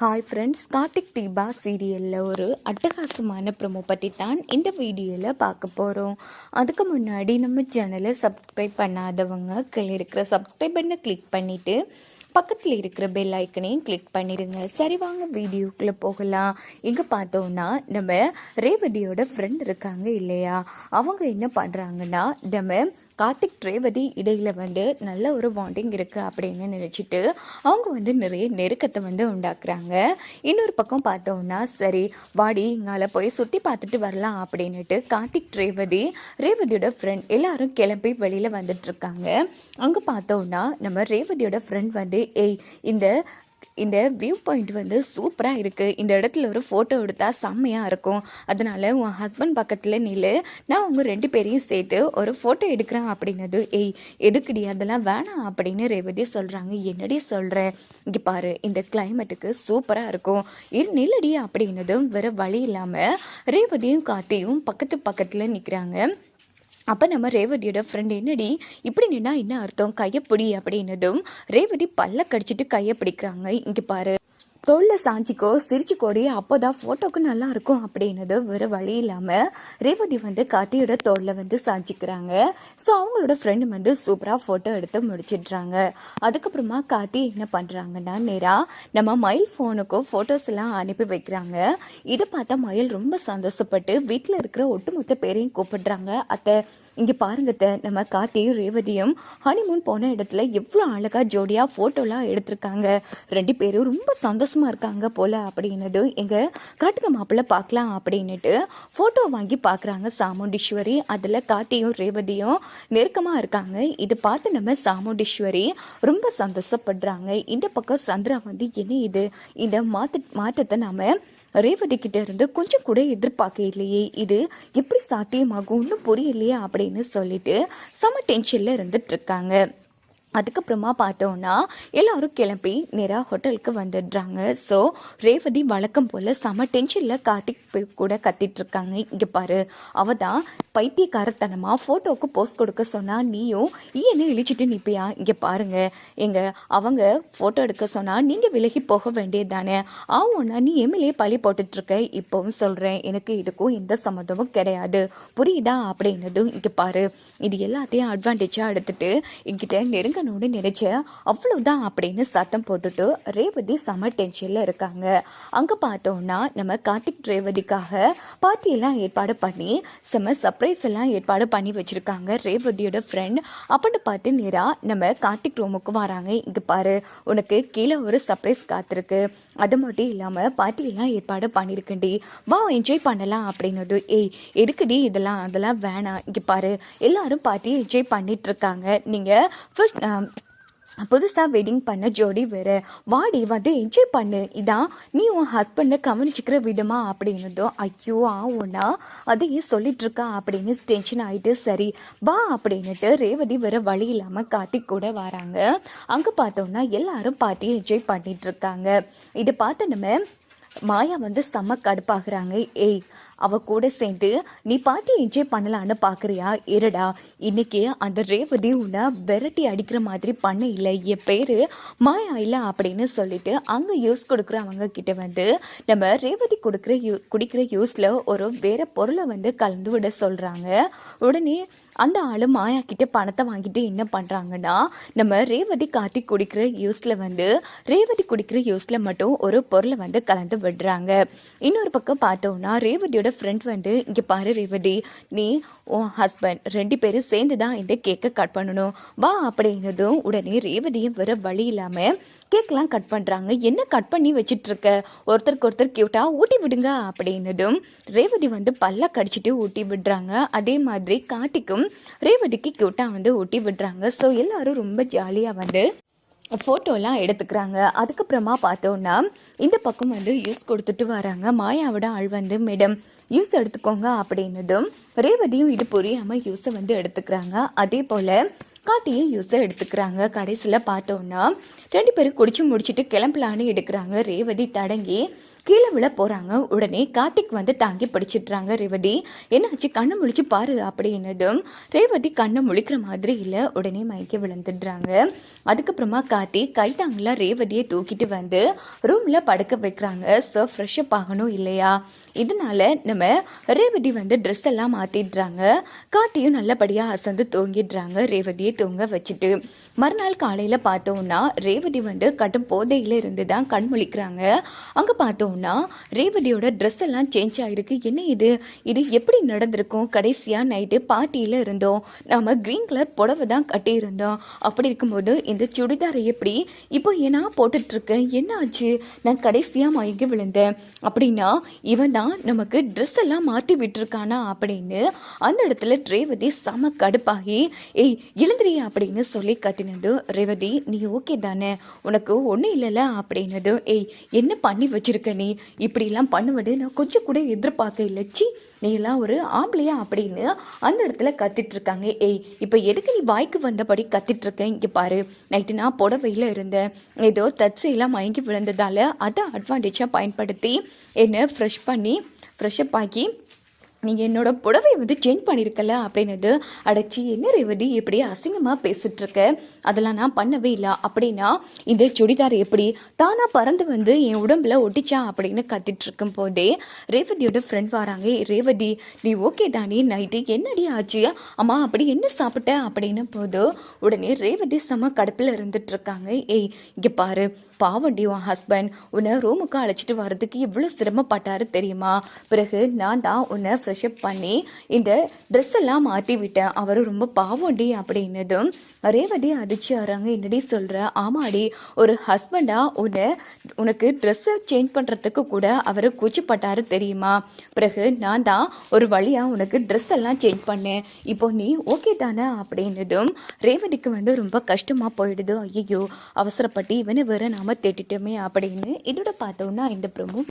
Hi friends Karthik Deepa சீரியலில் ஒரு அட்டகாசமான ப்ரொமோ பற்றி தான் இந்த வீடியோவில் பார்க்க போகிறோம் அதுக்கு முன்னாடி நம்ம சேனலை சப்ஸ்கிரைப் பண்ணாதவங்க கீழே இருக்கிற சப்ஸ்கிரைப் பண்ணை கிளிக் பண்ணிவிட்டு பக்கத்தில் இருக்கிற பெல் ஐக்கனையும் கிளிக் பண்ணிடுங்க. சரி வாங்க வீடியோக்குள்ளே போகலாம். இங்கே பார்த்தோன்னா நம்ம ரேவதியோட ஃப்ரெண்ட் இருக்காங்க இல்லையா? அவங்க என்ன பண்ணுறாங்கன்னா நம்ம கார்த்திக் ரேவதி இடையில் வந்து நல்ல ஒரு பாண்டிங் இருக்குது அப்படின்னு நினச்சிட்டு அவங்க வந்து நிறைய நெருக்கத்தை வந்து உண்டாக்குறாங்க. இன்னொரு பக்கம் பார்த்தோம்னா சரி வாடி இங்கால போய் சுற்றி பார்த்துட்டு வரலாம் அப்படின்னுட்டு கார்த்திக் ரேவதி ரேவதியோட ஃப்ரெண்ட் எல்லாரும் கிளம்பி வெளியில் வந்துட்டுருக்காங்க அங்கே பார்த்தோம்னா நம்ம ரேவதியோட ஃப்ரெண்ட் வந்து ஏய் இந்த இந்த வியூ பாயிண்ட் வந்து சூப்பராக இருக்குது இந்த இடத்துல ஒரு ஃபோட்டோ எடுத்தால் செம்மையாக இருக்கும். அதனால் உன் ஹஸ்பண்ட் பக்கத்தில் நில்லு. நான் உங்கள் ரெண்டு பேரையும் சேர்த்து ஒரு ஃபோட்டோ எடுக்கிறேன் அப்படின்னது ஏய் எதுக்குடி அதெல்லாம் வேணாம் அப்படின்னு ரேவதி சொல்கிறாங்க என்னடி சொல்கிறேன் இங்கே பாரு இந்த கிளைமேட்டுக்கு சூப்பராக இருக்கும். இரு நில்லடி அப்படின்னதும் வேறு வழி இல்லாமல் ரேவதியும் காத்தியும் பக்கத்து பக்கத்தில் நிற்கிறாங்க அப்போ நம்ம ரேவதியோட ஃப்ரெண்ட் என்னடி? இப்படி நின்னா என்ன அர்த்தம்? கையை பிடி அப்படின்னதும் ரேவதி பல்ல கடிச்சிட்டு கையை பிடிக்கிறாங்க. இங்கே பாரு. தோளில் சாஞ்சிக்கோ சிரிச்சுக்கோடி அப்போ தான் ஃபோட்டோக்கு நல்லா இருக்கும் அப்படின்னது வேறு வழி இல்லாமல் ரேவதி வந்து கார்த்தியோட தோளில் வந்து சாஞ்சிக்கிறாங்க. ஸோ அவங்களோட ஃப்ரெண்டு வந்து சூப்பராக ஃபோட்டோ எடுத்து முடிச்சிடுறாங்க. அதுக்கப்புறமா கார்த்தி என்ன பண்ணுறாங்கன்னா நேராக நம்ம மயில் ஃபோனுக்கும் ஃபோட்டோஸ் எல்லாம் அனுப்பி வைக்கிறாங்க. இதை பார்த்தா மயில் ரொம்ப சந்தோஷப்பட்டு வீட்டில் இருக்கிற ஒட்டுமொத்த பேரையும் கூப்பிடுறாங்க. அத்தை இங்கே பாருங்க நம்ம கார்த்தியும் ரேவதியும் ஹனிமூன் போன இடத்துல எவ்வளோ அழகாக ஜோடியாக ஃபோட்டோலாம் எடுத்திருக்காங்க. ரெண்டு பேரும் ரொம்ப சந்தோஷமாக இருக்காங்க போல் அப்படின்னது எங்கள் காட்டுக்க மாப்பிள்ளை பார்க்கலாம் அப்படின்னுட்டு ஃபோட்டோ வாங்கி பார்க்குறாங்க சாமுண்டீஸ்வரி. அதில் கார்த்தியும் ரேவதியும் நெருக்கமாக இருக்காங்க. இது பார்த்து நம்ம சாமுண்டீஸ்வரி ரொம்ப சந்தோஷப்படுறாங்க. இந்த பக்கம் சந்திரா வந்து என்ன இது? இந்த மாற்ற மாற்றத்தை நாம் ரேவதி கிட்ட இருந்து கொஞ்சம் கூட எதிர்பார்க்க இல்லையே இது எப்படி சாத்தியமாகும் ஒன்றும் புரியலையே அப்படின்னு சொல்லிட்டு செம டென்ஷனில் இருந்துட்டு இருக்காங்க. அதுக்கப்புறமா பார்த்தோன்னா எல்லோரும் கிளம்பி நேராக ஹோட்டலுக்கு வந்துடுறாங்க. ஸோ ரேவதி வழக்கம் போல் செம டென்ஷனில் கார்த்திக் போய் கூட கத்திட்ருக்காங்க இங்கே பாரு அவ தான் பைத்தியக்காரத்தனமாக ஃபோட்டோவுக்கு போஸ்ட் கொடுக்க சொன்னால் நீயும் ஈயனை இழிச்சிட்டு நிற்பியா இங்கே பாருங்கள் எங்கள் அவங்க ஃபோட்டோ எடுக்க சொன்னால் நீங்கள் விலகி போக வேண்டியது தானே ஆவும்னா நீ எம்எல்ஏ பழி போட்டுட்ருக்க இப்போவும் சொல்கிறேன் எனக்கு இதுக்கும் எந்த சம்மந்தமும் கிடையாது. புரியுதா? அப்படின்னதும் இங்கே பாரு இது எல்லாத்தையும் அட்வான்டேஜாக எடுத்துட்டு என்கிட்ட பண்ணணும்னு நினைச்சேன் அவ்வளவுதான் அப்படின்னு சத்தம் போட்டுட்டு ரேவதி செம டென்ஷனில் இருக்காங்க. அங்கே பார்த்தோம்னா நம்ம கார்த்திக் ரேவதிக்காக பார்ட்டியெல்லாம் ஏற்பாடு பண்ணி செம சர்ப்ரைஸ் எல்லாம் ஏற்பாடு பண்ணி வச்சிருக்காங்க ரேவதியோட ஃப்ரெண்ட் அப்படின்னு பார்த்து நேராக நம்ம கார்த்திக் ரூமுக்கு வராங்க. இங்கே பாரு உனக்கு கீழே ஒரு சர்ப்ரைஸ் காத்திருக்கு. அது மட்டும் இல்லாமல் பார்ட்டியெல்லாம் ஏற்பாடு பண்ணியிருக்கேன்டி வா என்ஜாய் பண்ணலாம் அப்படின்னது. ஏய் எதுக்குடி இதெல்லாம் அதெல்லாம் வேணாம். இங்கே பாரு எல்லாரும் பார்ட்டி என்ஜாய் பண்ணிட்டு இருக்காங்க. நீங்கள் ஃபர்ஸ்ட் புதுசாக வெட்டிங் பண்ண ஜோடி வேறு. வாடி வந்து என்ஜாய் பண்ணு. இதான் நீ உன் ஹஸ்பண்டை கவனிச்சுக்கிற விடுமா அப்படின்னதும் ஐயோ ஆவுன்னா அதையே சொல்லிட்டு இருக்கா அப்படின்னு டென்ஷன் ஆகிட்டு சரி வா அப்படின்னுட்டு ரேவதி வேற வழி இல்லாமல் கார்த்திக் கூட வராங்க. அங்கே பார்த்தோன்னா எல்லாரும் பார்ட்டி என்ஜாய் பண்ணிட்டு இருக்காங்க. இதை பார்த்து நம்ம மாயா வந்து செம்ம கடுப்பாகிறாங்க. ஏய் அவ கூட சேர்ந்து நீ பார்த்து என்ஜாய் பண்ணலான்னு பார்க்குறியா இருடா. இன்னைக்கு அந்த ரேவதி உன்னை விரட்டி அடிக்கிற மாதிரி பண்ண இல்லை. என் பேர் மாயா இல்லை அப்படின்னு சொல்லிட்டு அங்கே யூஸ் கொடுக்குறவங்க கிட்ட வந்து நம்ம ரேவதி கொடுக்குற யூ குடிக்கிற யூஸில் ஒரு வேற பொருளை வந்து கலந்து விட சொல்கிறாங்க உடனே அந்த ஆள் மாயா கிட்ட பணத்தை வாங்கிட்டு என்ன பண்ணுறாங்கன்னா நம்ம ரேவதி காட்டி குடிக்கிற யூஸில் வந்து ரேவதி குடிக்கிற யூஸில் மட்டும் ஒரு பொருளை வந்து கலந்து விடுறாங்க. இன்னொரு பக்கம் பார்த்தோம்னா ரேவதியோட ஃப்ரெண்ட் வந்து இங்கே பாரு ரேவதி நீ உன் ஹஸ்பண்ட் ரெண்டு பேரும் சேர்ந்து தான் இந்த கேக்கை கட் பண்ணணும். வா அப்படின்னதும் உடனே ரேவதியும் வர வழி இல்லாமல் கேக்லாம் கட் பண்ணுறாங்க என்ன கட் பண்ணி வச்சிட்ருக்க? ஒருத்தருக்கு ஒருத்தர் கியூட்டாக ஊட்டி விடுங்க அப்படின்னதும் ரேவதி வந்து பல்ல கடிச்சிட்டு ஊட்டி விடுறாங்க. அதே மாதிரி காட்டிக்கும் ரேவதிக்கு கியூட்டாக வந்து ஊட்டி விடுறாங்க. ஸோ எல்லாரும் ரொம்ப ஜாலியாக வந்து ஃபோட்டோலாம் எடுத்துக்கிறாங்க. அதுக்கப்புறமா பார்த்தோன்னா இந்த பக்கம் வந்து யூஸ் கொடுத்துட்டு வராங்க. மாயாவோட ஆள் வந்து மேடம் யூஸ் எடுத்துக்கோங்க அப்படின்னதும் ரேவதியும் இது புரியாமல் யூஸை வந்து எடுத்துக்கிறாங்க. அதே போல் கார்த்தியும் யூஸை எடுத்துக்கிறாங்க. கடைசியில் பார்த்தோன்னா ரெண்டு பேரும் குடிச்சு முடிச்சுட்டு கிளம்பலான்னு எடுக்கிறாங்க. ரேவதி தடங்கி கீழே விழ போகிறாங்க உடனே கார்த்திக் வந்து தாங்கி படிச்சிட்றாங்க. ரேவதி என்னாச்சு? கண்ணை முழிச்சு பாரு அப்படின்னதும் ரேவதி கண்ணை முழிக்கிற மாதிரி இல்லை. உடனே மயக்க விழுந்துடுறாங்க. அதுக்கப்புறமா கார்த்திக் கைத்தாங்களா ரேவதியை தூக்கிட்டு வந்து ரூமில் படுக்க வைக்கிறாங்க. ஸோ ஃப்ரெஷ்ஷப் ஆகணும் இல்லையா? இதனால் நம்ம ரேவதி வந்து ட்ரெஸ் எல்லாம் மாற்றிடுறாங்க கார்த்தியும் நல்லபடியாக அசந்து தூங்கிடுறாங்க. ரேவதியை தூங்க வச்சுட்டு மறுநாள் காலையில் பார்த்தோம்னா ரேவதி வந்து கடும் போதையில் இருந்து தான் கண் முழிக்கிறாங்க. அங்கே பார்த்தோம்னா ரேவதியோட ட்ரெஸ் எல்லாம் சேஞ்ச் ஆகிருக்கு என்ன இது? இது எப்படி நடந்திருக்கும்? கடைசியாக நைட்டு பார்ட்டியில் இருந்தோம். நாம் க்ரீன் கலர் புடவை தான் கட்டியிருந்தோம். அப்படி இருக்கும்போது இந்த சுடிதாரை எப்படி? இப்போ ஏன்னா போட்டுட்ருக்கேன் என்ன ஆச்சு? நான் கடைசியாக மயங்கி விழுந்தேன். அப்படின்னா இவன் தான் நமக்கு ட்ரெஸ் எல்லாம் மாற்றி விட்டுருக்கானா அப்படின்னு அந்த இடத்துல ரேவதி செம கடுப்பாகி ஏய் எழுந்திரியா? அப்படின்னு சொல்லி கத்தினது ரேவதி நீ ஓகே தானே? உனக்கு ஒன்றும் இல்லைல்ல? அப்படின்னது ஏய் என்ன பண்ணி வச்சிருக்க நீ? இப்படிலாம் பண்ணுவது நான் கொஞ்சம் கூட எதிர்பார்க்க இல்லைச்சி நீலாம் ஒரு ஆம்பளையா அப்படின்னு அந்த இடத்துல கத்திட்டு இருக்காங்க ஏய் இப்போ எதுக்கு நீ வாய்க்கு வந்தபடி கத்திட்டு இங்கே பாரு நைட்டு நான் புடவையில் இருந்தேன். ஏதோ தற்செயலாம் மயங்கி விழுந்ததால அதை அட்வான்டேஜாக பயன்படுத்தி என்னை ஃப்ரெஷ் பண்ணி ஃப்ரெஷ்ஷப் ஆக்கி நீங்கள் என்னோட புடவையை வந்து சேஞ்ச் பண்ணியிருக்கல அப்படின்னது அடைச்சி என்ன ரேவதி எப்படி அசிங்கமாக பேசிகிட்ருக்க அதெல்லாம் நான் பண்ணவே இல்லை. அப்படின்னா இந்த சுடிதார் எப்படி? தானாக பறந்து வந்து என் உடம்புல ஒட்டிச்சா அப்படின்னு கத்திட்ருக்கும் போதே ரேவதியோட ஃப்ரெண்ட் வராங்க. ரேவதி நீ ஓகே தானே? நைட்டு என்னடி ஆச்சு? அம்மா அப்படி என்ன சாப்பிட்ட? அப்படின்னு போது உடனே ரேவதி செம கடுப்பில் இருந்துட்டுருக்காங்க. ஏய் இங்கே பாரு. பாவண்டி உன் ஹஸ்பண்ட் உன்னை ரூமுக்கு அழைச்சிட்டு வர்றதுக்கு எவ்வளோ சிரமப்பட்டாரு தெரியுமா? பிறகு நான் தான் உன்னை ஃப்ரெஷ்அப் பண்ணி இந்த ட்ரெஸ் எல்லாம் மாற்றி விட்டேன் அவர் ரொம்ப பாவம்டி அப்படின்னதும் ரேவதி அதிர்ச்சி ஆறாங்க என்னடி சொல்கிற ஆமாடி ஒரு ஹஸ்பண்டாக உன்னை உனக்கு ட்ரெஸ்ஸை சேஞ்ச் பண்ணுறதுக்கு கூட அவர் கூச்சப்பட்டாரு தெரியுமா? பிறகு நான் தான் ஒரு வழியாக உனக்கு ட்ரெஸ் எல்லாம் சேஞ்ச் பண்ணேன். இப்போ நீ ஓகே தானே அப்படின்னதும் ரேவதிக்கு வந்து ரொம்ப கஷ்டமாக போயிடுது. ஐயோ அவசரப்பட்டு இவனை வேற நாம தேட்டிட்டோமே அப்படின்னு இதோட பார்த்தோன்னா இந்த ப்ரமோ